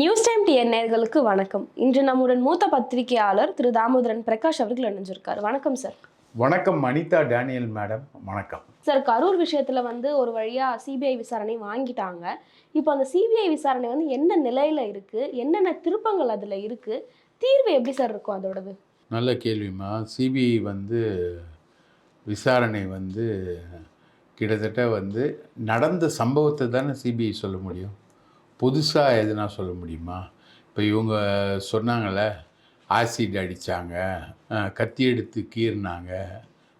News time TN நேயர்களுக்கு வணக்கம். இன்று நம்முடன் மூத்த பத்திரிகையாளர் திரு தாமோதரன் பிரகாஷ் அவர்கள் இணைஞ்சிருக்காரு. வணக்கம் சார். வணக்கம் அனிதா டேனியல் மேடம். வணக்கம். சார் கரூர் விஷயத்துல வந்து ஒரு வழியா சிபிஐ விசாரணை வாங்கிட்டாங்க. இப்போ அந்த சிபிஐ விசாரணை வந்து என்ன நிலையில இருக்கு? என்னென்ன திருப்பங்கள் அதுல இருக்கு? தீர்வு எப்படி சார் இருக்கும் அதோடது? நல்ல கேள்விம்மா. சிபிஐ வந்து விசாரணை வந்து கிட்டத்தட்ட வந்து நடந்த சம்பவத்தை தானே சிபிஐ சொல்ல முடியும்? புதுசாக எதுனா சொல்ல முடியுமா? இப்போ இவங்க சொன்னாங்களே ஆசிட் அடித்தாங்க கத்தி எடுத்து கீறினாங்க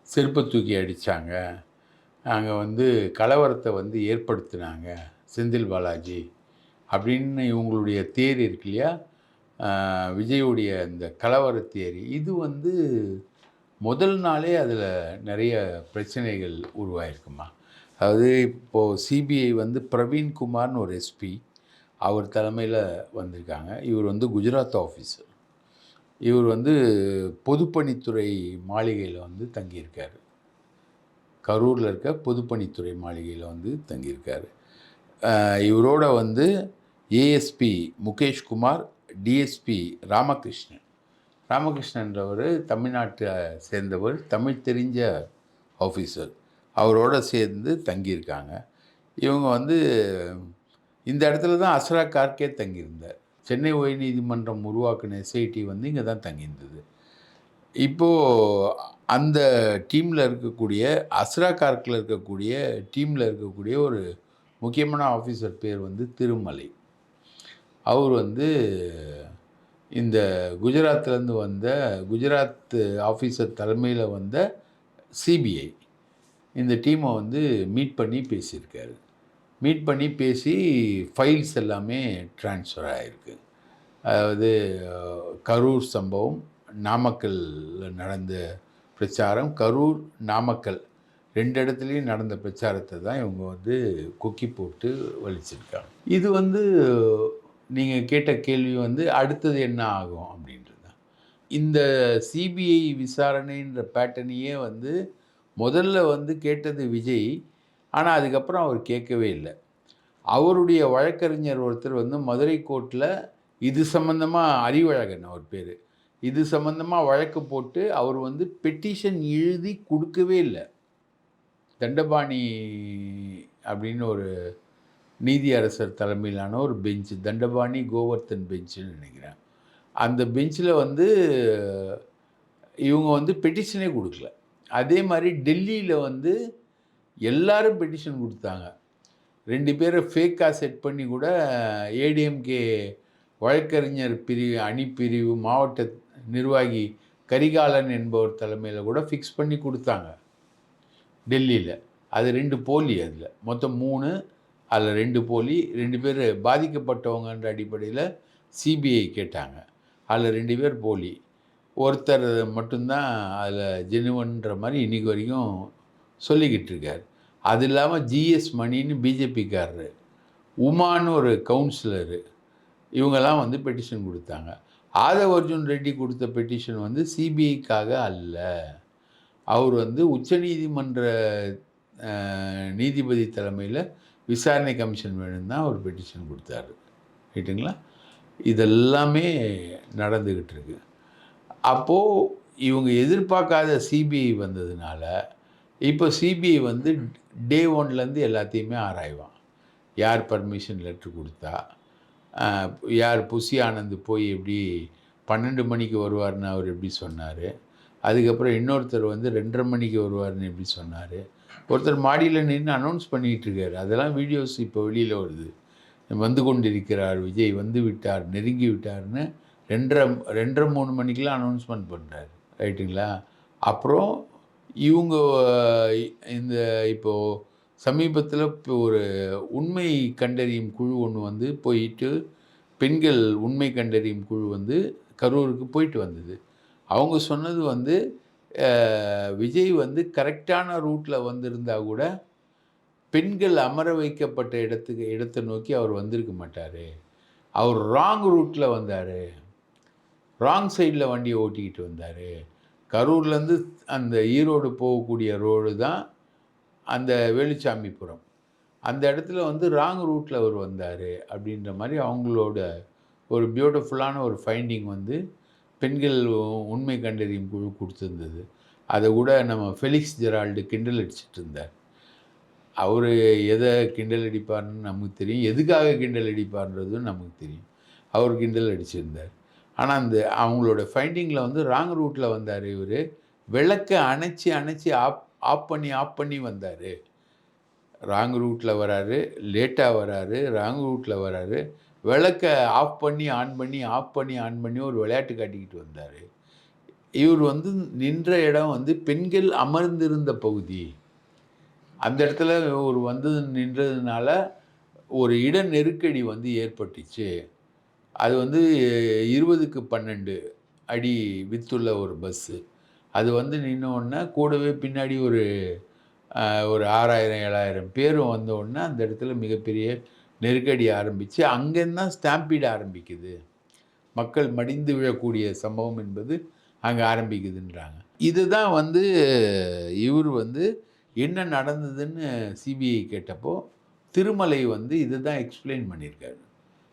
செருப்பை தூக்கி அடித்தாங்க அங்கே வந்து கலவரத்தை வந்து ஏற்படுத்தினாங்க செந்தில் பாலாஜி அப்படின்னு இவங்களுடைய தேர் இருக்கு இல்லையா? விஜயுடைய இந்த கலவர தேரி. இது வந்து முதல் நாளே அதில் நிறைய பிரச்சனைகள் உருவாயிருக்குமா? அதாவது இப்போது சிபிஐ வந்து பிரவீன்குமார்னு ஒரு எஸ்பி அவர் தலைமையில் வந்திருக்காங்க. இவர் வந்து குஜராத் ஆஃபீஸர் இவர் வந்து பொதுப்பணித்துறை மாளிகையில் வந்து தங்கியிருக்கார். கரூரில் இருக்க பொதுப்பணித்துறை மாளிகையில் வந்து தங்கியிருக்கார். இவரோட வந்து ஏஎஸ்பி முகேஷ்குமார் டிஎஸ்பி ராமகிருஷ்ணன். ராமகிருஷ்ணன்றவர் தமிழ்நாட்டை சேர்ந்தவர் தமிழ் தெரிஞ்ச ஆஃபீஸர் அவரோட சேர்ந்து தங்கியிருக்காங்க. இவங்க வந்து இந்த இடத்துல தான் அஸ்ரா கார்க்கே தங்கியிருந்தார். சென்னை உயர்நீதிமன்றம் உருவாக்கின எஸ்ஐடி வந்து இங்கே தான் தங்கியிருந்தது. இப்போது அந்த டீமில் இருக்கக்கூடிய அஸ்ரா கார்க்கில் இருக்கக்கூடிய டீமில் இருக்கக்கூடிய ஒரு முக்கியமான ஆஃபீஸர் பேர் வந்து திருமலை. அவர் வந்து இந்த குஜராத்லேருந்து வந்த குஜராத் ஆஃபீஸர் தலைமையில் வந்த சிபிஐ இந்த டீமை வந்து மீட் பண்ணி பேசியிருக்காரு. மீட் பண்ணி பேசி ஃபைல்ஸ் எல்லாமே ட்ரான்ஸ்ஃபர் ஆகிருக்கு அதாவது கரூர் சம்பவம் நாமக்கல்ல நடந்த பிரச்சாரம் கரூர் நாமக்கல் ரெண்டு இடத்துலையும் நடந்த பிரச்சாரத்தை தான் இவங்க வந்து கொக்கி போட்டு வலிச்சிருக்காங்க. இது வந்து நீங்கள் கேட்ட கேள்வி வந்து அடுத்தது என்ன ஆகும் அப்படின்றது தான். இந்த சிபிஐ விசாரணைன்ற பேட்டர்னையே வந்து முதல்ல வந்து கேட்டது விஜய் ஆனால் அதுக்கப்புறம் அவர் கேட்கவே இல்லை. அவருடைய வழக்கறிஞர் ஒருத்தர் வந்து மதுரை கோர்ட்டில் இது சம்மந்தமாக அறிவழகன் அவர் பேர். இது சம்மந்தமாக வழக்கு போட்டு அவர் வந்து பெட்டிஷன் எழுதி கொடுக்கவே இல்லை. தண்டபாணி அப்படின்னு ஒரு நீதியரசர் தலைமையிலான ஒரு பெஞ்சு தண்டபாணி கோவர்த்தன் பெஞ்சுன்னு நினைக்கிறேன். அந்த பெஞ்சில் வந்து இவங்க வந்து பெட்டிஷனே கொடுக்கல. அதே மாதிரி டெல்லியில் வந்து எல்லாரும் பெட்டிஷன் கொடுத்தாங்க. ரெண்டு பேரை ஃபேக்காக செட் பண்ணி கூட ஏடிஎம்கே வழக்கறிஞர் பிரிவு அணிப்பிரிவு மாவட்ட நிர்வாகி கரிகாலன் என்பவர் தலைமையில் கூட ஃபிக்ஸ் பண்ணி கொடுத்தாங்க. டெல்லியில். அது ரெண்டு போலி அதில். மொத்தம் மூணு அதில் ரெண்டு போலி. ரெண்டு பேர் பாதிக்கப்பட்டவங்கன்ற அடிப்படையில் சிபிஐ கேட்டாங்க. அதில் ரெண்டு பேர் போலி. ஒருத்தர் மட்டும்தான் அதில் ஜெனுவன்ற மாதிரி இன்றைக்கி வரைக்கும் சொல்லிக்கிட்டு இருக்கார். அது இல்லாமல் ஜிஎஸ் மணின்னு பிஜேபிக்காரரு உமான்னு ஒரு கவுன்சிலரு இவங்கெல்லாம் வந்து பெட்டிஷன் கொடுத்தாங்க. ஆதவ அர்ஜுன் ரெட்டி கொடுத்த பெட்டிஷன் வந்து சிபிஐக்காக அல்ல. அவர் வந்து உச்சநீதிமன்ற நீதிபதி தலைமையில் விசாரணை கமிஷன் வேணும்னு தான் அவர் பெட்டிஷன் கொடுத்தாரு. ரைட்டுங்களா இதெல்லாமே நடந்துக்கிட்டு இருக்கு. அப்போது இவங்க எதிர்பார்க்காத சிபிஐ வந்ததுனால இப்போ சிபிஐ வந்து டே ஒன்லேருந்து எல்லாத்தையுமே ஆராய்வான். யார் பர்மிஷன் லெட்ரு கொடுத்தா யார் புசி ஆனந்த் போய் எப்படி பன்னெண்டு மணிக்கு வருவார்னு அவர் எப்படி சொன்னார்? அதுக்கப்புறம் இன்னொருத்தர் வந்து ரெண்டரை மணிக்கு வருவார்னு எப்படி சொன்னார்? ஒருத்தர் மாடியில் நின்று அனௌன்ஸ் பண்ணிகிட்ருக்காரு அதெல்லாம் வீடியோஸ் இப்போ வெளியில் வருது. வந்து கொண்டிருக்கிறார் விஜய் வந்து விட்டார் நெருங்கி விட்டார்னு ரெண்டரை ரெண்டரை மூணு மணிக்கெலாம் அனௌன்ஸ்மெண்ட் பண்ணுறாரு ரைட்டுங்களா? அப்புறம் இவங்க இந்த இப்போது சமீபத்தில் இப்போ ஒரு உண்மை கண்டறியும் குழு ஒன்று வந்து போயிட்டு பெண்கள் உண்மை கண்டறியும் குழு வந்து கரூருக்கு போயிட்டு வந்தது. அவங்க சொன்னது வந்து விஜய் வந்து கரெக்டான ரூட்டில் வந்திருந்தா கூட பெண்கள் அமர வைக்கப்பட்ட இடத்துக்கு இடத்தை நோக்கி அவர் வந்திருக்க மாட்டார். அவர் ராங் ரூட்டில் வந்தார். ராங் சைடில் வண்டியை ஓட்டிக்கிட்டு வந்தார். கரூர்லேருந்து அந்த ஈரோடு போகக்கூடிய ரோடு தான் அந்த வேலுச்சாமிபுரம். அந்த இடத்துல வந்து ராங் ரூட்டில் அவர் வந்தார் அப்படின்ற மாதிரி அவங்களோட ஒரு பியூட்டிஃபுல்லான ஒரு ஃபைண்டிங் வந்து பெண்கள் உண்மை கண்டறியும் குழு கொடுத்துருந்தது. அதை கூட நம்ம ஃபெலிக்ஸ் ஜெரால்டு கிண்டல் அடிச்சிட்டு இருந்தார். அவர் எதை கிண்டல் அடிப்பார்னு நமக்கு தெரியும். எதுக்காக கிண்டல் அடிப்பார்ன்றதும் நமக்கு தெரியும். அவர் கிண்டல் அடிச்சிருந்தார். ஆனால் அந்த அவங்களோட ஃபைண்டிங்கில் வந்து ராங் ரூட்டில் வந்தார் இவர். விளக்கை அணைச்சி அணைச்சி ஆப் ஆஃப் பண்ணி ஆஃப் பண்ணி வந்தார். ராங் ரூட்டில் வராரு லேட்டாக வராரு ராங் ரூட்டில் வராரு. விளக்கை ஆஃப் பண்ணி ஆன் பண்ணி ஆஃப் பண்ணி ஆன் பண்ணி ஒரு விளையாட்டு காட்டிக்கிட்டு வந்தார். இவர் வந்து நின்ற இடம் வந்து பெண்கள் அமர்ந்திருந்த பகுதி. அந்த இடத்துல ஒரு வந்து நின்றதுனால ஒரு இட நெருக்கடி வந்து ஏற்பட்டுச்சு. அது வந்து இருபதுக்கு பன்னெண்டு அடி வித்துள்ள ஒரு பஸ்ஸு அது வந்து நின்னோடனே கூடவே பின்னாடி ஒரு ஒரு ஆறாயிரம் ஏழாயிரம் பேரும் வந்தோடனே அந்த இடத்துல மிகப்பெரிய நெருக்கடி ஆரம்பித்து அங்கேருந்து தான் ஸ்டாம்பீடு ஆரம்பிக்குது. மக்கள் மடிந்து விழக்கூடிய சம்பவம் என்பது அங்கே ஆரம்பிக்குதுன்றாங்க. இதுதான் வந்து இவர் வந்து என்ன நடந்ததுன்னு சிபிஐ கேட்டப்போ திருமலை வந்து இதுதான் எக்ஸ்பிளைன் பண்ணியிருக்காரு.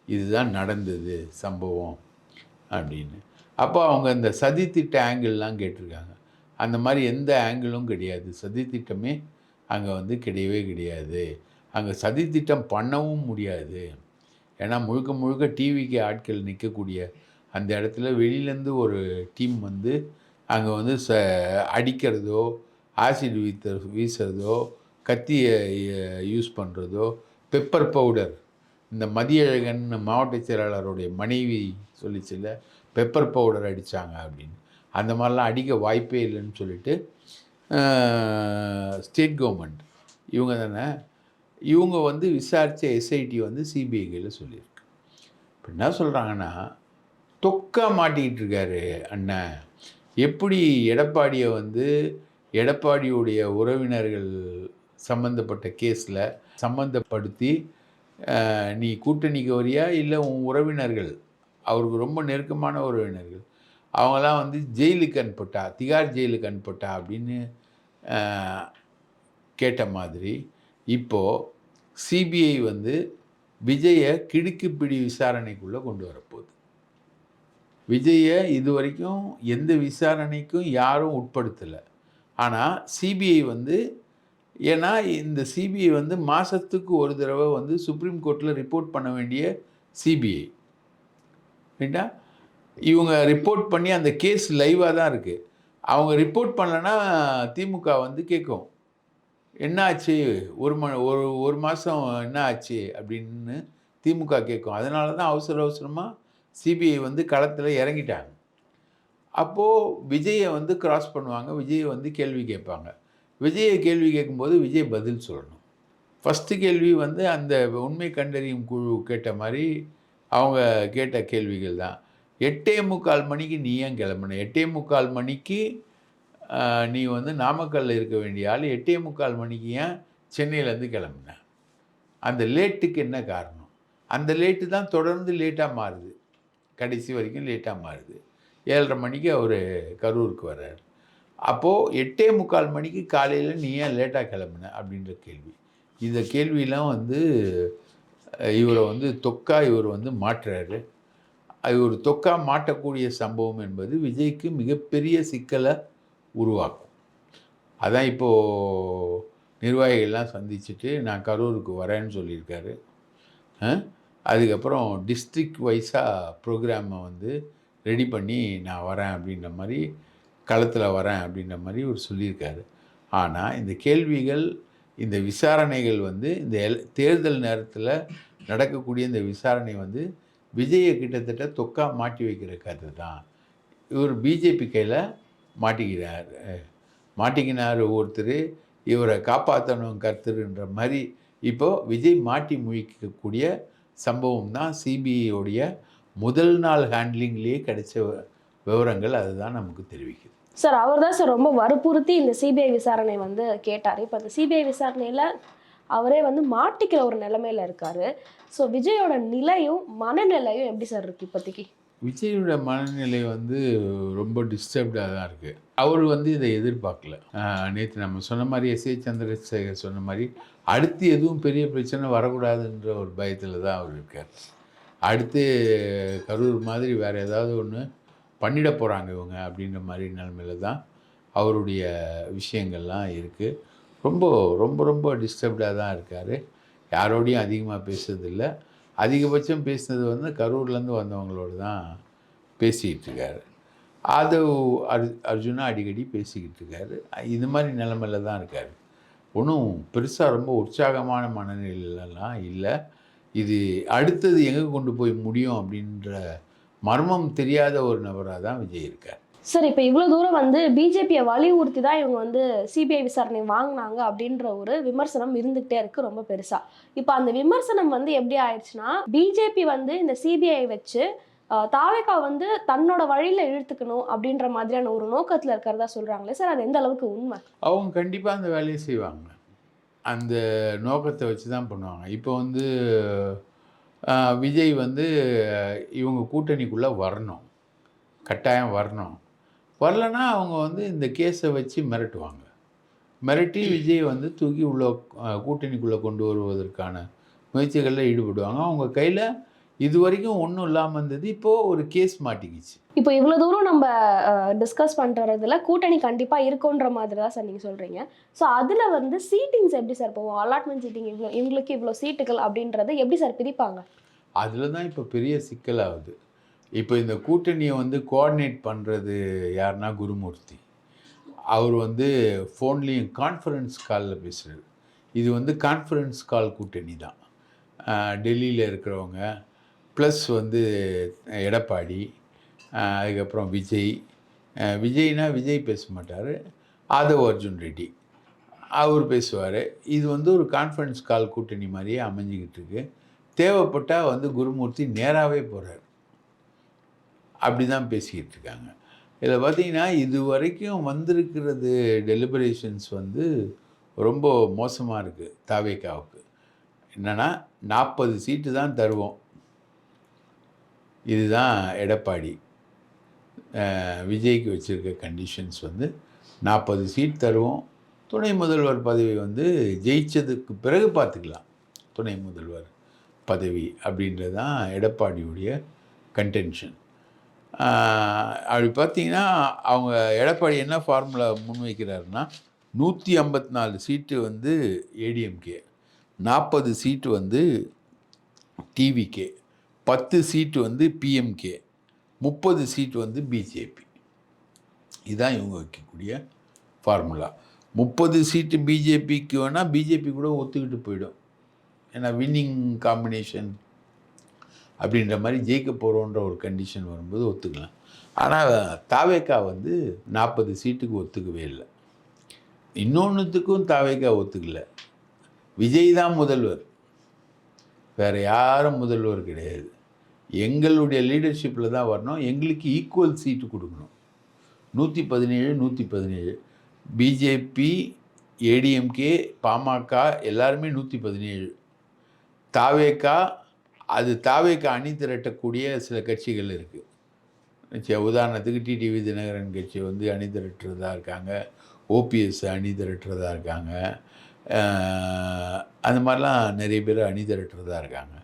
இதுதான் நடந்தது சம்பவம் அப்படின்னு. அப்போ அவங்க இந்த சதித்திட்ட ஆங்கிள்லாம் கேட்டிருக்காங்க. அந்த மாதிரி எந்த ஆங்கிளும் கிடையாது. சதித்திட்டமே அங்கே வந்து கிடையவே கிடையாது. அங்கே சதித்திட்டம் பண்ணவும் முடியாது. ஏன்னா முழுக்க முழுக்க டிவிக்கு ஆட்கள் நிற்கக்கூடிய அந்த இடத்துல வெளியிலேருந்து ஒரு டீம் வந்து அங்கே வந்து ச அடிக்கிறதோ ஆசிட் வீத்த வீசுறதோ கத்தியை யூஸ் பண்ணுறதோ பெப்பர் பவுடர் இந்த மதியழகன் மாவட்ட செயலாளருடைய மனைவி சொல்லிச்சுல பெப்பர் பவுடர் அடித்தாங்க அப்படின்னு. அந்த மாதிரிலாம் அடிக்க வாய்ப்பே இல்லைன்னு சொல்லிட்டு ஸ்டேட் கவர்மெண்ட் இவங்க தானே இவங்க வந்து விசாரித்த எஸ்ஐடி வந்து சிபிஐ கையில் சொல்லியிருக்கு. இப்போ என்ன சொல்கிறாங்கன்னா தொக்கா மாட்டிக்கிட்டு இருக்காரு அண்ணன் எப்படி எடப்பாடியை வந்து எடப்பாடியுடைய உறவினர்கள் சம்மந்தப்பட்ட கேஸில் சம்மந்தப்படுத்தி நீ கூட்டணிக்கு வரியா? இல்லை உன் உறவினர்கள்? அவருக்கு ரொம்ப நெருக்கமான உறவினர்கள். அவங்களாம் வந்து ஜெயிலுக்கு அனுப்பிட்டா திகார் ஜெயிலுக்கு அனுப்பிட்டா அப்படின்னு கேட்ட மாதிரி இப்போது சிபிஐ வந்து விஜயை கிடுக்குப்பிடி விசாரணைக்குள்ளே கொண்டு வரப்போகுது. விஜயை இது வரைக்கும் எந்த விசாரணைக்கும் யாரும் உட்படுத்தலை. ஆனால் சிபிஐ வந்து ஏன்னா இந்த சிபிஐ வந்து மாதத்துக்கு ஒரு தடவை வந்து சுப்ரீம் கோர்ட்டில் ரிப்போர்ட் பண்ண வேண்டிய சிபிஐ ரைட்டா இவங்க ரிப்போர்ட் பண்ணி அந்த கேஸ் லைவாக தான் இருக்குது அவங்க ரிப்போர்ட் பண்ணலன்னா திமுக வந்து கேட்கும். என்ன ஆச்சு ஒரு ம ஒரு ஒரு மாதம் என்ன ஆச்சு? அப்படின்னு திமுக கேட்கும். அதனால தான் அவசர அவசரமாக சிபிஐ வந்து களத்தில் இறங்கிட்டாங்க. அப்போது விஜயை வந்து கிராஸ் பண்ணுவாங்க. விஜயை வந்து கேள்வி கேட்பாங்க. விஜயை கேள்வி கேட்கும்போது விஜய் பதில் சொல்லணும். ஃபஸ்ட்டு கேள்வி வந்து அந்த உண்மை கண்டறியும் குழு கேட்ட மாதிரி அவங்க கேட்ட கேள்விகள் தான். எட்டே முக்கால் மணிக்கு நீ ஏன் கிளம்புன? எட்டே முக்கால் மணிக்கு நீ வந்து நாமக்கல்லில் இருக்க வேண்டிய ஆள். எட்டே முக்கால் மணிக்கு ஏன் சென்னையிலேருந்து கிளம்புன? அந்த லேட்டுக்கு என்ன காரணம்? அந்த லேட்டு தான் தொடர்ந்து லேட்டாக மாறுது. கடைசி வரைக்கும் லேட்டாக மாறுது. ஏழரை மணிக்கு அவர் கரூருக்கு வர்றார். அப்போது எட்டே முக்கால் மணிக்கு காலையில் நீ ஏன் லேட்டாக கிளம்புன? அப்படின்ற கேள்வி. இந்த கேள்வியெலாம் வந்து இவரை வந்து தொக்கா இவர் வந்து மாற்றுறாரு. இவர் தொக்கா மாட்டக்கூடிய சம்பவம் என்பது விஜய்க்கு மிகப்பெரிய சிக்கலை உருவாக்கும். அதான் இப்போது நிர்வாகிகள்லாம் சந்திச்சுட்டு நான் கரூருக்கு வரேன்னு சொல்லியிருக்காரு. அதுக்கப்புறம் டிஸ்ட்ரிக்ட் வைஸாக ப்ரோக்ராமை வந்து ரெடி பண்ணி நான் வரேன் அப்படின்ற மாதிரி களத்தில் வரேன் அப்படின்ற மாதிரி இவர் சொல்லியிருக்காரு. ஆனால் இந்த கேள்விகள் இந்த விசாரணைகள் வந்து இந்த எல் தேர்தல் நேரத்தில் நடக்கக்கூடிய இந்த விசாரணை வந்து விஜயை கிட்டத்தட்ட தொக்கா மாட்டி வைக்கிற கதை தான். இவர் பிஜேபி கையில் மாட்டிக்கிறார். மாட்டிக்கினார் ஒருத்தர் இவரை காப்பாற்றணும் கர்த்தருன்ற மாதிரி. இப்போது விஜய் மாட்டி முழிக்கக்கூடிய சம்பவம் தான் சிபிஐயோடைய முதல் நாள் ஹேண்ட்லிங்லேயே கிடைச்ச வ- விவரங்கள் அதுதான் நமக்கு தெரிவிக்குது. சார் அவர் தான் சார் ரொம்ப வற்புறுத்தி இந்த சிபிஐ விசாரணை வந்து கேட்டார். இப்போ அந்த சிபிஐ விசாரணையில் அவரே வந்து மாட்டிக்கிற ஒரு நிலைமையில் இருக்காரு. ஸோ விஜயோட நிலையும் மனநிலையும் எப்படி சார் இருக்கு இப்போதைக்கு? விஜயோட மனநிலை வந்து ரொம்ப டிஸ்டர்ப்டாக தான் இருக்குது அவர் வந்து இதை எதிர்பார்க்கல. நேற்று நம்ம சொன்ன மாதிரி எஸ் ஏ சந்திரசேகர் சொன்ன மாதிரி அடுத்து எதுவும் பெரிய பிரச்சனை வரக்கூடாதுன்ற ஒரு பயத்தில் தான் அவர் இருக்கார். அடுத்து கரூர் மாதிரி வேறு ஏதாவது ஒன்று பண்ணிட போகிறாங்க இவங்க அப்படின்ற மாதிரி நிலமையில தான் அவருடைய விஷயங்கள்லாம் இருக்குது ரொம்ப ரொம்ப ரொம்ப டிஸ்டர்ப்டாக தான் இருக்கார். யாரோடையும் அதிகமாக பேசுறதில்ல. அதிகபட்சம் பேசுனது வந்து கரூர்லேருந்து வந்தவங்களோட தான் பேசிக்கிட்டு இருக்காரு அது அர் அர்ஜுனா அடிக்கடி பேசிக்கிட்டு இருக்காரு இது மாதிரி நிலமையில தான் இருக்கார். ஒன்றும் பெருசாக ரொம்ப உற்சாகமான மனநிலையிலலாம் இல்லை. இது அடுத்தது எங்கே கொண்டு போய் முடியும் அப்படின்ற மர்மம் தெரியாத ஒரு நபராக தான் விஜய் இருக்கார். சார் இப்போ இவ்வளோ தூரம் வந்து பிஜேபியை வலியுறுத்தி தான் இவங்க வந்து சிபிஐ விசாரணை வாங்கினாங்க அப்படின்ற ஒரு விமர்சனம் இருந்துகிட்டே இருக்கு ரொம்ப பெருசா. இப்போ அந்த விமர்சனம் வந்து எப்படி ஆயிடுச்சுன்னா பிஜேபி வந்து இந்த சிபிஐ வச்சு தாவேகா வந்து தன்னோட வழியில இழுத்துக்கணும் அப்படின்ற மாதிரியான ஒரு நோக்கத்துல இருக்கிறதா சொல்றாங்களே சார் அது எந்த அளவுக்கு உண்மை? அவங்க கண்டிப்பாக அந்த வேலையை செய்வாங்க. அந்த நோக்கத்தை வச்சு தான் பண்ணுவாங்க. இப்போ வந்து விஜய் வந்து இவங்க கூட்டணிக்குள்ளே வரணும். கட்டாயம் வரணும். வரலன்னா அவங்க வந்து இந்த கேஸை வச்சு மிரட்டுவாங்க. மிரட்டி விஜய் வந்து தூக்கி உள்ள கூட்டணிக்குள்ளே கொண்டு வருவதற்கான முயற்சிகளில் ஈடுபடுவாங்க. அவங்க கையில் இது வரைக்கும் ஒன்றும் இல்லாமல் இருந்தது. இப்போது ஒரு கேஸ் மாட்டிக்கிச்சு. இப்போ இவ்வளோ தூரம் நம்ம டிஸ்கஸ் பண்ணுறதுல கூட்டணி கண்டிப்பாக இருக்குன்ற மாதிரி தான் சார் நீங்கள் சொல்கிறீங்க ஸோ அதில் வந்து சீட்டிங்ஸ் எப்படி சார் போவோம் அலாட்மெண்ட் சீட்டிங் இவ்வளோ இவங்களுக்கு இவ்வளோ சீட்டுகள் அப்படின்றது எப்படி சார் பிரிப்பாங்க? அதில் தான் இப்போ பெரிய சிக்கலாகுது இப்போ இந்த கூட்டணியை வந்து கோஆர்டினேட் பண்ணுறது யாருன்னா குருமூர்த்தி. அவர் வந்து ஃபோன்லேயும் கான்ஃபரன்ஸ் காலில் பேசுகிறார் இது வந்து கான்ஃபரன்ஸ் கால் கூட்டணி தான். டெல்லியில் இருக்கிறவங்க ப்ளஸ் வந்து எடப்பாடி அதுக்கப்புறம் விஜய். விஜய்னா விஜய் பேச மாட்டார். ஆதவ் அர்ஜுன் ரெட்டி. அவர் பேசுவார். இது வந்து ஒரு கான்ஃபரன்ஸ் கால் கூட்டணி மாதிரியே அமைஞ்சிக்கிட்டு இருக்கு. தேவைப்பட்டால் வந்து குருமூர்த்தி நேராகவே போகிறார் அப்படி தான் பேசிக்கிட்டு இருக்காங்க. இதில் பார்த்தீங்கன்னா இது வரைக்கும் வந்திருக்கிறது டெலிபரேஷன்ஸ் வந்து ரொம்ப மோசமாக இருக்குது தாவேக்காவுக்கு. என்னென்னா நாற்பது சீட்டு தான் தருவோம். இதுதான் எடப்பாடி. விஜய்க்கு வச்சுருக்க கண்டிஷன்ஸ் வந்து நாற்பது சீட் தருவோம். துணை முதல்வர் பதவி வந்து ஜெயிச்சதுக்கு பிறகு பார்த்துக்கலாம். துணை முதல்வர் பதவி அப்படின்றது தான் எடப்பாடியுடைய கன்டென்ஷன் அப்படி பார்த்தீங்கன்னா அவங்க எடப்பாடி என்ன ஃபார்முலா முன்வைக்கிறாருன்னா நூற்றி ஐம்பத்தி நாலு சீட்டு வந்து ஏடிஎம்கே நாற்பது சீட்டு வந்து டிவிகே பத்து சீட்டு வந்து பிஎம்கே முப்பது சீட்டு வந்து பிஜேபி இதுதான் இவங்க வைக்கக்கூடிய ஃபார்முலா முப்பது சீட்டு பிஜேபிக்கு வேணால் பிஜேபி கூட ஒத்துக்கிட்டு போயிடும். ஏன்னா வின்னிங் காம்பினேஷன் அப்படின்ற மாதிரி ஜெயிக்க போகிறோன்ற ஒரு கண்டிஷன் வரும்போது ஒத்துக்கலாம். ஆனால் தாவேக்கா வந்து நாற்பது சீட்டுக்கு ஒத்துக்கவே இல்லை. இன்னொன்றுத்துக்கும் தாவேக்கா ஒத்துக்கல. விஜய் தான் முதல்வர். வேறு யாரும் முதல்வர் கிடையாது. எங்களுடைய லீடர்ஷிப்பில் தான் வரணும். எங்களுக்கு ஈக்குவல் சீட்டு கொடுக்கணும். நூற்றி பதினேழு நூற்றி பதினேழு பிஜேபி ஏடிஎம்கே பாமக எல்லாருமே நூற்றி பதினேழு தாவேக்கா அது தாவேக்கா அணி திரட்டக்கூடிய சில கட்சிகள் இருக்குது உதாரணத்துக்கு டிடிவி தினகரன் கட்சி வந்து அணி திரட்டுறதா இருக்காங்க. ஓபிஎஸ் அணி திரட்டுறதா இருக்காங்க. அந்த மாதிரிலாம் நிறைய பேர் அணி திரட்டுறதா இருக்காங்க.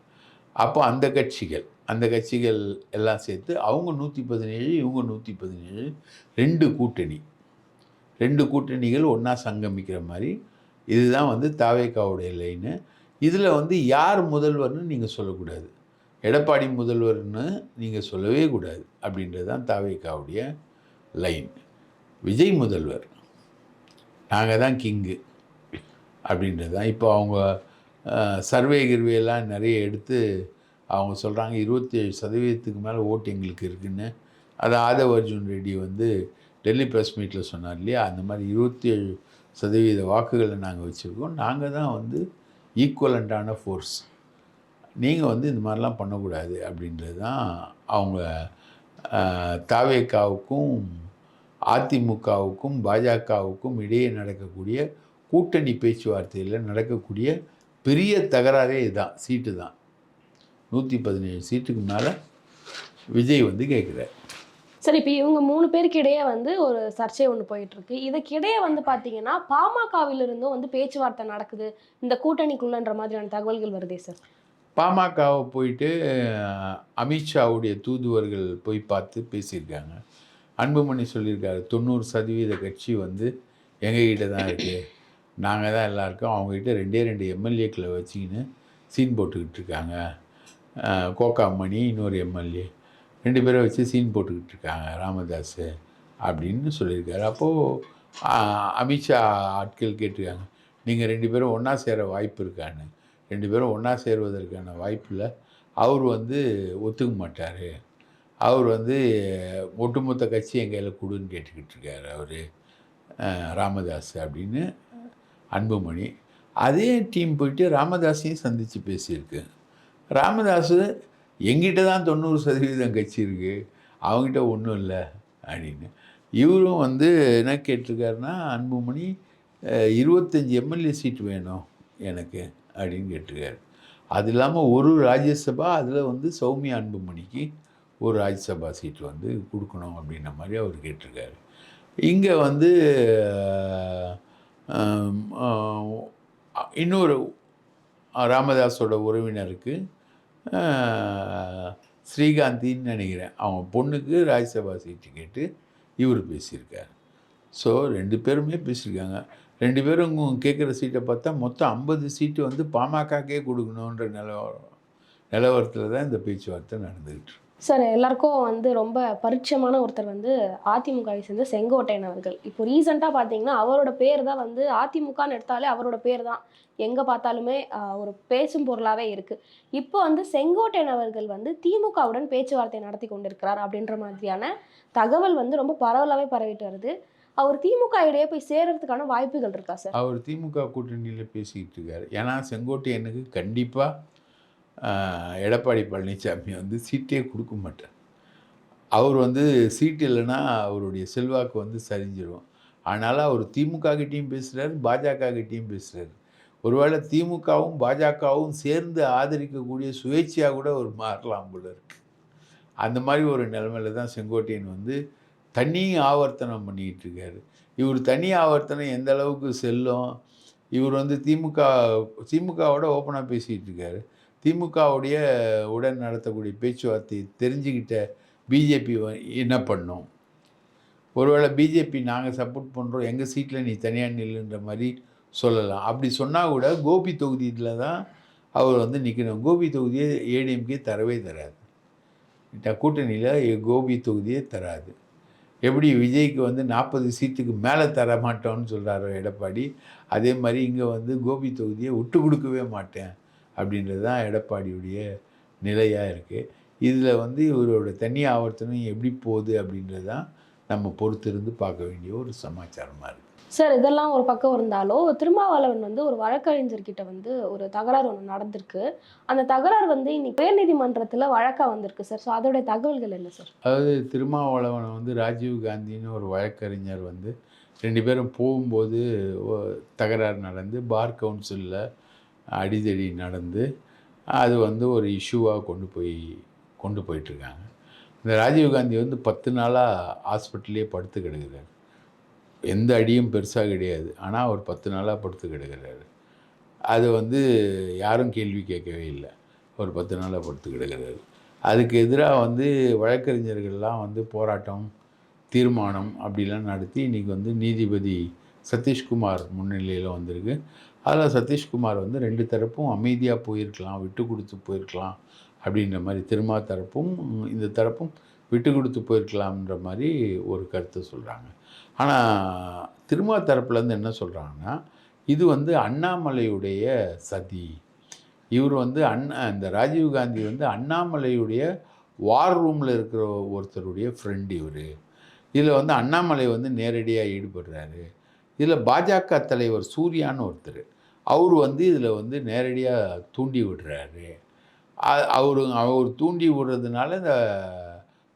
அப்போ அந்த கட்சிகள் அந்த கட்சிகள் எல்லாம் சேர்த்து அவங்க நூற்றி பதினேழு இவங்க நூற்றி பதினேழு ரெண்டு கூட்டணி. ரெண்டு கூட்டணிகள் ஒன்றா சங்கமிக்கிற மாதிரி. இதுதான் வந்து தாவேக்காவுடைய லைனு இதில் வந்து யார் முதல்வர்னு நீங்கள் சொல்லக்கூடாது. எடப்பாடி முதல்வர்னு நீங்கள் சொல்லவே கூடாது அப்படின்றது தான் தாவேக்காவுடைய லைன் விஜய் முதல்வர். நாங்கள் தான் கிங்கு அப்படின்றது தான். இப்போ அவங்க சர்வே கிர்வேலாம் நிறைய எடுத்து அவங்க சொல்கிறாங்க இருபத்தி ஏழு சதவீதத்துக்கு மேலே ஓட்டு எங்களுக்கு இருக்குன்னு. அது ஆதவ் அர்ஜுன் ரெட்டி வந்து டெல்லி ப்ரெஸ் மீட்டில் சொன்னார் இல்லையா? அந்த மாதிரி இருபத்தி ஏழு சதவீத வாக்குகளை நாங்கள் வச்சுருக்கோம். நாங்கள் தான் வந்து ஈக்குவலண்ட்டான ஃபோர்ஸ் நீங்கள் வந்து இந்த மாதிரிலாம் பண்ணக்கூடாது அப்படின்றது தான் அவங்க தாவேக்காவுக்கும் அதிமுகவுக்கும் பாஜகவுக்கும் இடையே நடக்கக்கூடிய கூட்டணி பேச்சுவார்த்தையில் நடக்கக்கூடிய பெரிய தகராறே இதுதான் சீட்டு தான். நூற்றி பதினேழு சீட்டுக்கு மேலே விஜய் வந்து கேட்குறார் சரி இப்போ இவங்க மூணு பேருக்கு இடையே வந்து ஒரு சர்ச்சை ஒன்று போயிட்டு இருக்கு இதுக்கிடையே வந்து பார்த்தீங்கன்னா பாமகவிலிருந்தும் வந்து பேச்சுவார்த்தை நடக்குது. இந்த கூட்டணிக்குள்ளன்ற மாதிரியான தகவல்கள் வருதே சார்? பாமகவை போயிட்டு அமித்ஷாவுடைய தூதுவர்கள் போய் பார்த்து பேசியிருக்காங்க. அன்புமணி சொல்லியிருக்காரு தொண்ணூறு சதவீத கட்சி வந்து எங்ககிட்ட தான் இருக்குது நாங்கள் தான் எல்லாம் இருக்கோம் அவங்ககிட்ட ரெண்டே ரெண்டு எம்எல்ஏக்களை வச்சுக்கின்னு சீன் போட்டுக்கிட்டு இருக்காங்க. கோகாமணி இன்னொரு எம்எல்ஏ. ரெண்டு பேரை வச்சு சீன் போட்டுக்கிட்டு இருக்காங்க ராமதாஸ் அப்படின்னு சொல்லியிருக்காரு. அப்போது அமித்ஷா ஆட்கள் கேட்டிருக்காங்க நீங்கள் ரெண்டு பேரும் ஒன்றா சேர வாய்ப்பு இருக்கான்னு. ரெண்டு பேரும் ஒன்றா சேருவதற்கான வாய்ப்பில் அவர் வந்து ஒத்துக்க மாட்டார். அவர் வந்து ஒட்டுமொத்த கட்சி என் கையில் கொடுன்னு கேட்டுக்கிட்டு இருக்காரு அவர் ராமதாஸ் அப்படின்னு அன்புமணி. அதே டீம் போயிட்டு ராமதாஸையும் சந்தித்து பேசியிருக்கு. ராமதாஸ் எங்கிட்ட தான் தொண்ணூறு சதவீதம் கட்சி இருக்குது அவங்ககிட்ட ஒன்றும் இல்லை. அப்படின்னு. இவரும் வந்து என்ன கேட்டிருக்காருன்னா அன்புமணி இருபத்தஞ்சி எம்எல்ஏ சீட் வேணும் எனக்கு. அப்படின்னு கேட்டிருக்காரு. அது இல்லாமல் ஒரு ராஜ்யசபா அதில் வந்து சௌமியா அன்புமணிக்கு ஒரு ராஜ்யசபா சீட் வந்து கொடுக்கணும் அப்படின்ற மாதிரி அவர் கேட்டிருக்காரு. இங்கே வந்து இன்னொரு ராமதாஸோட உறவினருக்கு ஸ்ரீகாந்தின்னு நினைக்கிறேன். அவங்க பொண்ணுக்கு ராஜ்யசபா சீட்டு கேட்டு இவர் பேசியிருக்கார். ஸோ ரெண்டு பேருமே பேசியிருக்காங்க. ரெண்டு பேரும் கேட்குற சீட்டை பார்த்தா மொத்தம் ஐம்பது சீட்டு வந்து பாமகக்கே கொடுக்கணுன்ற நிலவரம் நிலவரத்தில் தான் இந்த பேச்சுவார்த்தை நடந்துக்கிட்டு சார் எல்லாருக்கும் வந்து ரொம்ப பரிச்சயமான ஒருத்தர் வந்து அதிமுகவை சேர்ந்த செங்கோட்டையன் அவர்கள். இப்போ ரீசெண்டாக பார்த்தீங்கன்னா அவரோட பேர் தான் வந்து அதிமுகன்னு எடுத்தாலே அவரோட பேர் தான் எங்கே பார்த்தாலுமே ஒரு பேசும் பொருளாகவே இருக்குது இப்போ வந்து செங்கோட்டையன் அவர்கள் வந்து திமுகவுடன் பேச்சுவார்த்தை நடத்தி கொண்டிருக்கிறார் அப்படின்ற மாதிரியான தகவல் வந்து ரொம்ப பரவலாகவே பரவிட்டு வருது. அவர் திமுக இடையே போய் சேர்றதுக்கான வாய்ப்புகள் இருக்கா சார்? அவர் திமுக கூட்டணியில் பேசிக்கிட்டு இருக்காரு. ஏன்னா செங்கோட்டையனுக்கு கண்டிப்பாக எடப்பாடி பழனிசாமி வந்து சீட்டே கொடுக்க மாட்டார். அவர் வந்து சீட் இல்லைன்னா அவருடைய செல்வாக்கு வந்து சரிஞ்சிடும் அதனால் அவர் திமுக கிட்டேயும் பேசுகிறாரு பாஜக கிட்டேயும் பேசுகிறாரு ஒருவேளை திமுகவும் பாஜகவும் சேர்ந்து ஆதரிக்கக்கூடிய சுயேட்சையாக கூட ஒரு மாறலாம் போல இருக்கு. அந்த மாதிரி ஒரு நிலைமையில தான் செங்கோட்டையன் வந்து தனி ஆவர்த்தனம் பண்ணிக்கிட்டு இருக்காரு. இவர் தனி ஆவர்த்தனம் எந்த அளவுக்கு செல்லும்? இவர் வந்து திமுக திமுகவோட ஓப்பனாக பேசிகிட்டு இருக்காரு. திமுகவுடைய உடன் நடத்தக்கூடிய பேச்சுவார்த்தை தெரிஞ்சுக்கிட்ட பிஜேபி என்ன பண்ணும்? ஒருவேளை பிஜேபி நாங்கள் சப்போர்ட் பண்ணுறோம் எங்கள் சீட்டில் நீ தனியாக நில்லுன்ற மாதிரி சொல்லலாம். அப்படி சொன்னால் கூட கோபி தொகுதியில் தான் அவர் வந்து நிற்கணும் கோபி தொகுதியை ஏடிஎம்கே தரவே தராது. கூட்டணியில் கோபி தொகுதியே தராது. எப்படி விஜய்க்கு வந்து நாற்பது சீட்டுக்கு மேலே தர மாட்டோம்னு சொல்கிறாரோ எடப்பாடி அதே மாதிரி இங்கே வந்து கோபி தொகுதியை விட்டு கொடுக்கவே மாட்டேன். அப்படின்றது தான் எடப்பாடியுடைய நிலையாக இருக்குது இதில் வந்து இவரோட தனி ஆவர்த்தனம் எப்படி போகுது அப்படின்றது தான் நம்ம பொறுத்திருந்து பார்க்க வேண்டிய ஒரு சமாச்சாரமாக இருக்குது சார் இதெல்லாம் ஒரு பக்கம் இருந்தாலும் திருமாவளவன் வந்து ஒரு வழக்கறிஞர்கிட்ட வந்து ஒரு தகராறு ஒன்று நடந்திருக்கு. அந்த தகராறு வந்து இன்னைக்கு உயர்நீதிமன்றத்தில் வழக்கா வந்திருக்கு சார். ஸோ அதோடைய தகவல்கள் என்ன சார்? அதாவது திருமாவளவனை வந்து ராஜீவ் காந்தின்னு ஒரு வழக்கறிஞர் வந்து ரெண்டு பேரும் போகும்போது தகராறு நடந்து பார் கவுன்சிலில் அடிதடி நடந்து அது வந்து ஒரு இஷ்யூவாக கொண்டு போய் கொண்டு போயிட்டுருக்காங்க. இந்த ராஜீவ் காந்தி வந்து பத்து நாளாக ஹாஸ்பிட்டல்லே படுத்து கிடக்கிறார். எந்த அடியும் பெருசாக கிடையாது. ஆனால் அவர் பத்து நாளாக படுத்து கிடக்குறாரு. அது வந்து யாரும் கேள்வி கேட்கவே இல்லை. ஒரு பத்து நாளாக படுத்து கிடக்கிறார். அதுக்கு எதிராக வந்து வழக்கறிஞர்கள்லாம் வந்து போராட்டம் தீர்மானம் அப்படிலாம் நடத்தி இன்றைக்கி வந்து நீதிபதி சதீஷ்குமார் முன்னிலையில் வந்திருக்கு. அதில் சதீஷ்குமார் வந்து ரெண்டு தரப்பும் அமைதியாக போயிருக்கலாம் விட்டு கொடுத்து போயிருக்கலாம் அப்படின்ற மாதிரி திருமா தரப்பும் இந்த தரப்பும் விட்டு கொடுத்து போயிருக்கலாம்ன்ற மாதிரி ஒரு கருத்தை சொல்கிறாங்க ஆனால் திருமா தரப்புலேருந்து என்ன சொல்கிறாங்கன்னா இது வந்து அண்ணாமலையுடைய சதி. இவர் வந்து அண்ணா இந்த ராஜீவ் காந்தி வந்து அண்ணாமலையுடைய வார் ரூமில் இருக்கிற ஒருத்தருடைய ஃப்ரெண்ட் இவர். இதில் வந்து அண்ணாமலை வந்து நேரடியாக ஈடுபடுறாரு. இதில் பாஜக தலைவர் சூர்யான்னு ஒருத்தர். அவர் வந்து இதில் வந்து நேரடியாக தூண்டி விடுறாரு. அவர் அவர் தூண்டி விடுறதுனால இந்த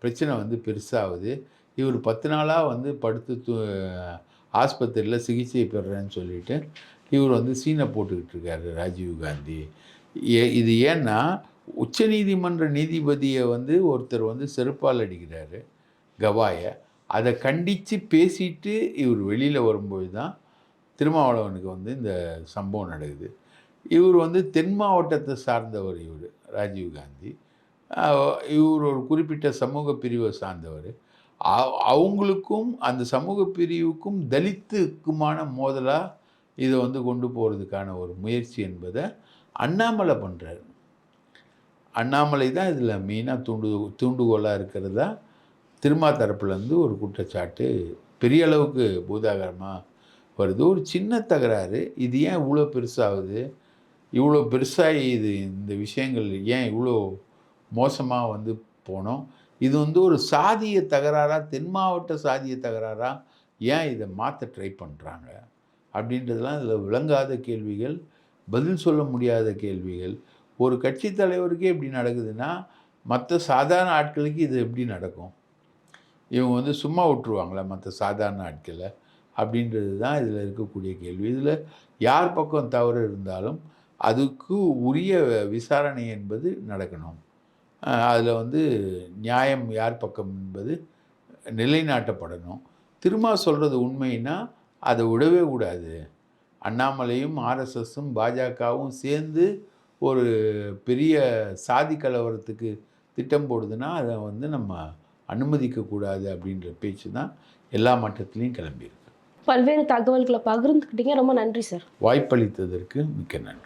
பிரச்சனை வந்து பெருசாகுது. இவர் பத்து நாளாக வந்து படுத்து தூ ஆஸ்பத்திரியில் சிகிச்சை பெறுறேன்னு சொல்லிட்டு இவர் வந்து சீனை போட்டுக்கிட்டு இருக்காரு ராஜீவ் காந்தி. ஏ இது ஏன்னா உச்சநீதிமன்ற நீதிபதியை வந்து ஒருத்தர் வந்து செருப்பால் அடிக்கிறாரு கவாயை. அதை கண்டித்து பேசிட்டு இவர் வெளியில் வரும்போது தான் திருமாவளவனுக்கு வந்து இந்த சம்பவம் நடக்குது. இவர் வந்து தென் மாவட்டத்தை சார்ந்தவர் இவர் ராஜீவ் காந்தி. இவர் ஒரு குறிப்பிட்ட சமூக பிரிவை சார்ந்தவர். அவங்களுக்கும் அந்த சமூக பிரிவுக்கும் தலித்துக்குமான மோதலாக இதை வந்து கொண்டு போகிறதுக்கான ஒரு முயற்சி என்பதை அண்ணாமலை பண்ணுறாரு அண்ணாமலை தான் இதில் மெயினாக தூண்டு தூண்டுகோலாக இருக்கிறதா திருமா தரப்புலேருந்து ஒரு குற்றச்சாட்டு பெரிய அளவுக்கு பூதாகரமாக வருது. ஒரு சின்ன தகராறு. இது ஏன் இவ்வளோ பெருசாகுது? இவ்வளோ பெருசாக இது இந்த விஷயங்கள் ஏன் இவ்வளோ மோசமாக வந்து போனோம்? இது வந்து ஒரு சாதிய தகராறாக தென் மாவட்ட சாதிய தகராறாக ஏன் இதை மாற்ற ட்ரை பண்ணுறாங்க? அப்படின்றதெல்லாம் இதில் விளங்காத கேள்விகள் பதில் சொல்ல முடியாத கேள்விகள். ஒரு கட்சி தலைவருக்கே இப்படி நடக்குதுன்னா மற்ற சாதாரண ஆட்களுக்கு இது எப்படி நடக்கும்? இவங்க வந்து சும்மா விட்டுருவாங்களா மற்ற சாதாரண ஆட்களை? அப்படின்றது தான் இதில் இருக்கக்கூடிய கேள்வி. இதில் யார் பக்கம் தவறு இருந்தாலும் அதுக்கு உரிய விசாரணை என்பது நடக்கணும். அதில் வந்து நியாயம் யார் பக்கம் என்பது நிலைநாட்டப்படணும். திரும்ப சொல்கிறது உண்மைன்னா அதை விடவே கூடாது. அண்ணாமலையும் ஆர்எஸ்எஸும் பாஜகவும் சேர்ந்து ஒரு பெரிய சாதி கலவரத்துக்கு திட்டம் போடுதுன்னா அதை வந்து நம்ம அனுமதிக்கக்கூடாது அப்படின்ற பேச்சு தான் எல்லா மட்டத்துலேயும் கிளம்பியிருக்கு. பல்வேறு தகவல்களை பகிர்ந்துக்கிட்டீங்க. ரொம்ப நன்றி சார். வாய்ப்பளித்ததற்கு மிக்க நன்றி.